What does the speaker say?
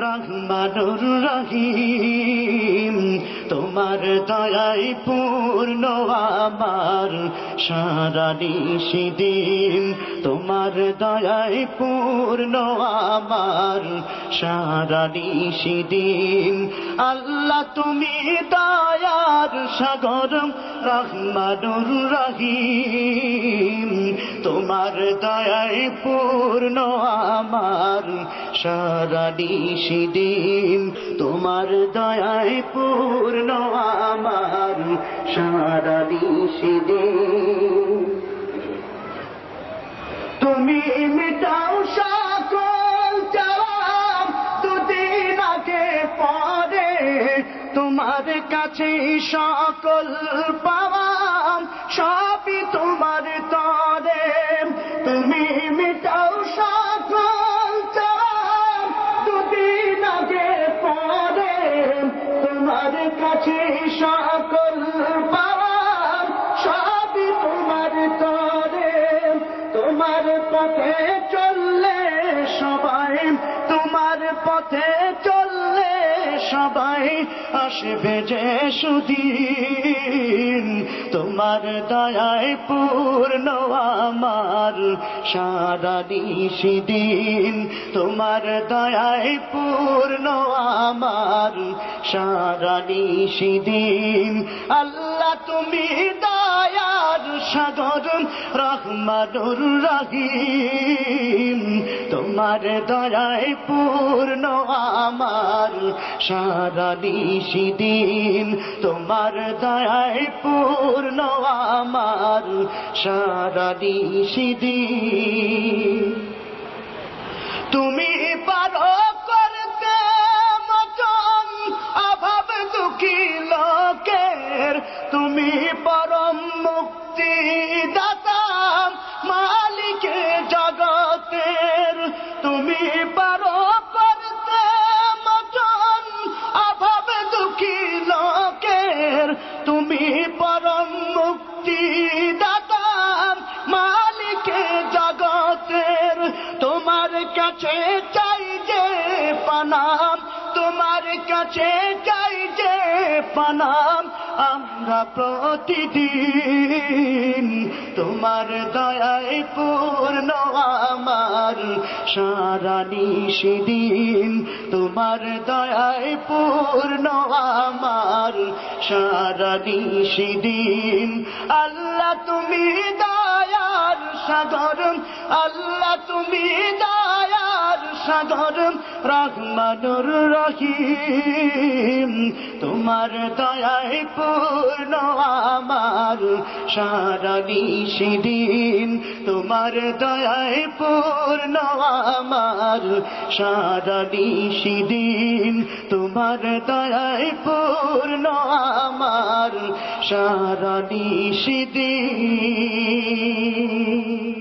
রহমানুর রহিম তোমার দয়াই পূর্ণ আমার। সারা নিশিদিন তোমার দয়াই পূর্ণ আমার। সারা নিশিদিন আল্লাহ তুমি দয়ার সাগর, রহমানুর রহিম। তোমার দয়াই পূর্ণ আমার। সারা নিশিদিন তোমার দয়ায় পূর্ণ আমার সারা নিশিদিন তুমি মিটাও সকল চাওয়াম দুদিন আগে পরে, তোমার কাছে সকল পাওয়াম সবই তোমার তরে। তুমি মিটাও পথে চললে সবাই, তোমার পথে চললে সবাই আসবে যে সুদিন। তোমার দয়ায় পূর্ণ আমার সারা দিন তোমার দয়ায় পূর্ণ আমার সারা দিন আল্লাহ, তুমি দয়ার সাগর রহমানুর রহিম। তোমার দয়ায় পূর্ণ আমার সারা দিন। তোমার দয়ায় পূর্ণ আমার সারা দিন। তুমি পারো পারো করতে অভাব দুঃখী লোকের তুমি পরম মুক্তি দাতা মালিকে জগতের। তোমার কাছে চাই যে পানাম তোমার কাছে চাই যে পানাম আমরা প্রতিদিন তোমার দয়ায় পূর্ণ, আমার সারা নিশিদিন। তোমার দয়ায় পূর্ণ, আমার সারা নিশিদিন। আল্লাহ তুমি দয়ার সাগর, আল্লাহ তুমি দয়ার সাগর রহমানুর রহিম। তোমার দয়ায় পূর্ণ আমার সারা নিশিদিন। তোমার দয়ায় পূর্ণ আমার সারা নিশিদিন। তোমার দয়ায় পূর্ণ আমার সারা নিশিদিন।